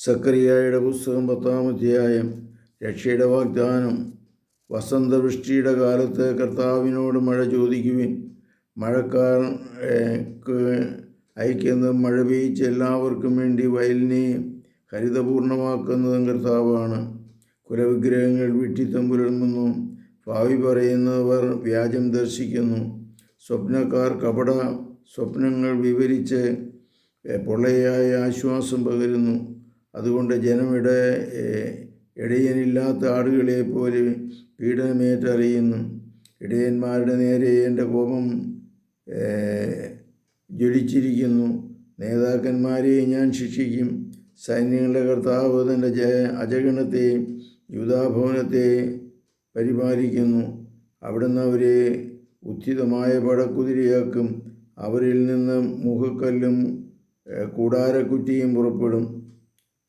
സക്കറിയായുടെ പുസ്തകം പത്താം അധ്യായം രക്ഷയുടെ വാഗ്ദാനം. വസന്തവൃഷ്ടിയുടെ കാലത്ത് കർത്താവിനോട് മഴ ചോദിക്കുവിൻ. മഴക്കാർ അയക്കുന്നതും ക്ക് മഴ പെയ്ച്ച് എല്ലാവർക്കും വേണ്ടി വയലിനെ ഹരിതപൂർണമാക്കുന്നതും കർത്താവാണ്. കുലവിഗ്രഹങ്ങൾ വിട്ടിത്തം പുലർന്നു ഭാവി പറയുന്നവർ വ്യാജം ദർശിക്കുന്നു. സ്വപ്നക്കാർ കപട സ്വപ്നങ്ങൾ വിവരിച്ച് പൊള്ളയായ ആശ്വാസം പകരുന്നു. അതുകൊണ്ട് ജനമിട ഇടയനില്ലാത്ത ആടുകളെ പോലെ പീഡനമേറ്ററിയുന്നു. ഇടയന്മാരുടെ നേരെ എന്റെ കോപം ജ്വലിച്ചിരിക്കുന്നു. നേതാക്കന്മാരെ ഞാൻ ശിക്ഷിക്കും. സൈന്യങ്ങളുടെ കർത്താവ് തന്റെ ജ അജഗണത്തെ യൂതാഭവനത്തെ പരിപാലിക്കുന്നു. അവിടുന്ന് അവരെ ഉദ്ധിതമായ പടക്കുതിരയാക്കും. അവരിൽ നിന്ന് മുഖക്കല്ലും കൂടാരക്കുറ്റിയും പുറപ്പെടും.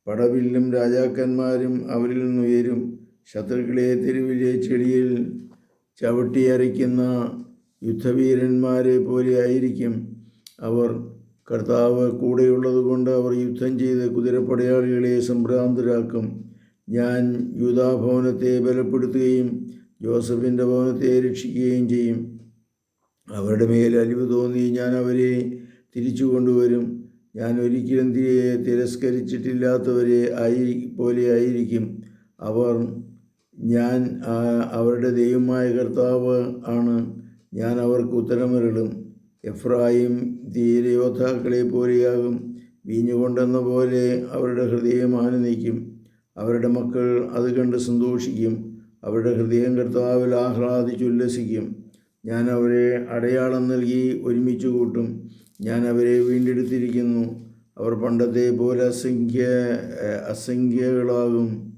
പടവില്ലും രാജാക്കന്മാരും അവരിൽ നിന്നുയരും. ശത്രുക്കളെ തെരുവിലെ ചെടിയിൽ ചവിട്ടിയരയ്ക്കുന്ന യുദ്ധവീരന്മാരെ പോലെ ആയിരിക്കും അവർ. കർത്താവ് കൂടെയുള്ളതുകൊണ്ട് അവർ യുദ്ധം ചെയ്ത് കുതിരപ്പടയാളികളെ സംഭ്രാന്തരാക്കും. ഞാൻ യൂതാഭവനത്തെ ബലപ്പെടുത്തുകയും ജോസഫിന്റെ ഭവനത്തെ രക്ഷിക്കുകയും ചെയ്യും. അവരുടെ മേൽ അലിവ് തോന്നി ഞാൻ അവരെ തിരിച്ചു കൊണ്ടുവരും ഞാൻ ഒരിക്കലും തിരസ്കരിച്ചിട്ടില്ലാത്തവരെ ആയി പോലെ ആയിരിക്കും. അവർ ഞാൻ അവരുടെ ദൈവമായ കർത്താവ് ആണ്. ഞാൻ അവർക്ക് ഉത്തരമരുളും. എഫ്രായിം ധീരയോദ്ധാക്കളെ പോലെയാകും. വീഞ്ഞുകൊണ്ടെന്ന പോലെ അവരുടെ ഹൃദയം ആനന്ദിക്കും. അവരുടെ മക്കൾ അത് കണ്ട് സന്തോഷിക്കും. അവരുടെ ഹൃദയം കർത്താവിൽ ആഹ്ലാദിച്ചുല്ലസിക്കും ഞാൻ അവരെ അടയാളം നൽകി ഒരുമിച്ച് കൂട്ടും. ഞാൻ അവരെ വീണ്ടെടുത്തിരിക്കുന്നു. അവർ പണ്ടത്തെ പോലെ അസംഖ്യ അസംഖ്യകളാകും.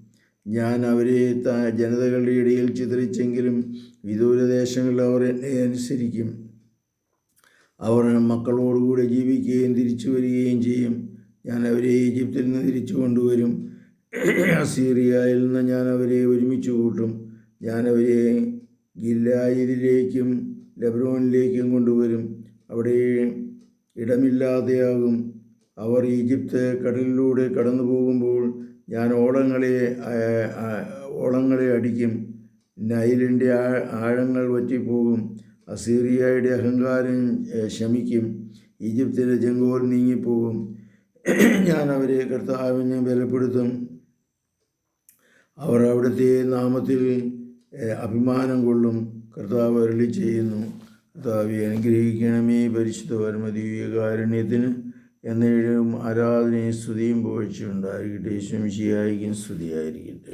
ഞാൻ അവരെ ജനതകളുടെ ഇടയിൽ ചിതറിച്ചെങ്കിലും വിദൂരദേശങ്ങളിൽ അവർ എന്നെ അനുസരിക്കും. അവർ മക്കളോടുകൂടെ ജീവിക്കുകയും തിരിച്ചു വരികയും ചെയ്യും. ഞാൻ അവരെ ഈജിപ്തിൽ നിന്ന് തിരിച്ചു കൊണ്ടുവരും. അസീറിയയിൽ നിന്ന് ഞാൻ അവരെ ഒരുമിച്ച് കൂട്ടും. ഞാൻ അവരെ ഗില്ലായിലേക്കും ലബ്രോണിലേക്കും കൊണ്ടുവരും. അവിടെ ഇടമില്ലാതെയാകും. അവർ ഈജിപ്ത് കടലിലൂടെ കടന്നു പോകുമ്പോൾ ഞാൻ ഓളങ്ങളെ ഓളങ്ങളെ അടിക്കും. നൈലിന്റെ ആഴങ്ങൾ വറ്റിപ്പോകും. അസീറിയയുടെ അഹങ്കാരം ശമിക്കും. ഈജിപ്തിന്റെ ജംഗോൽ നീങ്ങിപ്പോകും. ഞാൻ അവരെ കർത്താവിനെ ബലപ്പെടുത്തും. അവർ അവിടുത്തെ നാമത്തിൽ അഭിമാനം കൊള്ളും. കർത്താവ് അരളി ചെയ്യുന്നു കർത്താവെ അനുഗ്രഹിക്കണമേ പരിശുദ്ധ പരമദീവികാരുണ്യത്തിന് എന്നേഴും ആരാധനയും സ്തുതിയും പോഴ്ചയുണ്ടായിരിക്കട്ടെ ശംശിയായിരിക്കും സ്തുതിയായിരിക്കട്ടെ.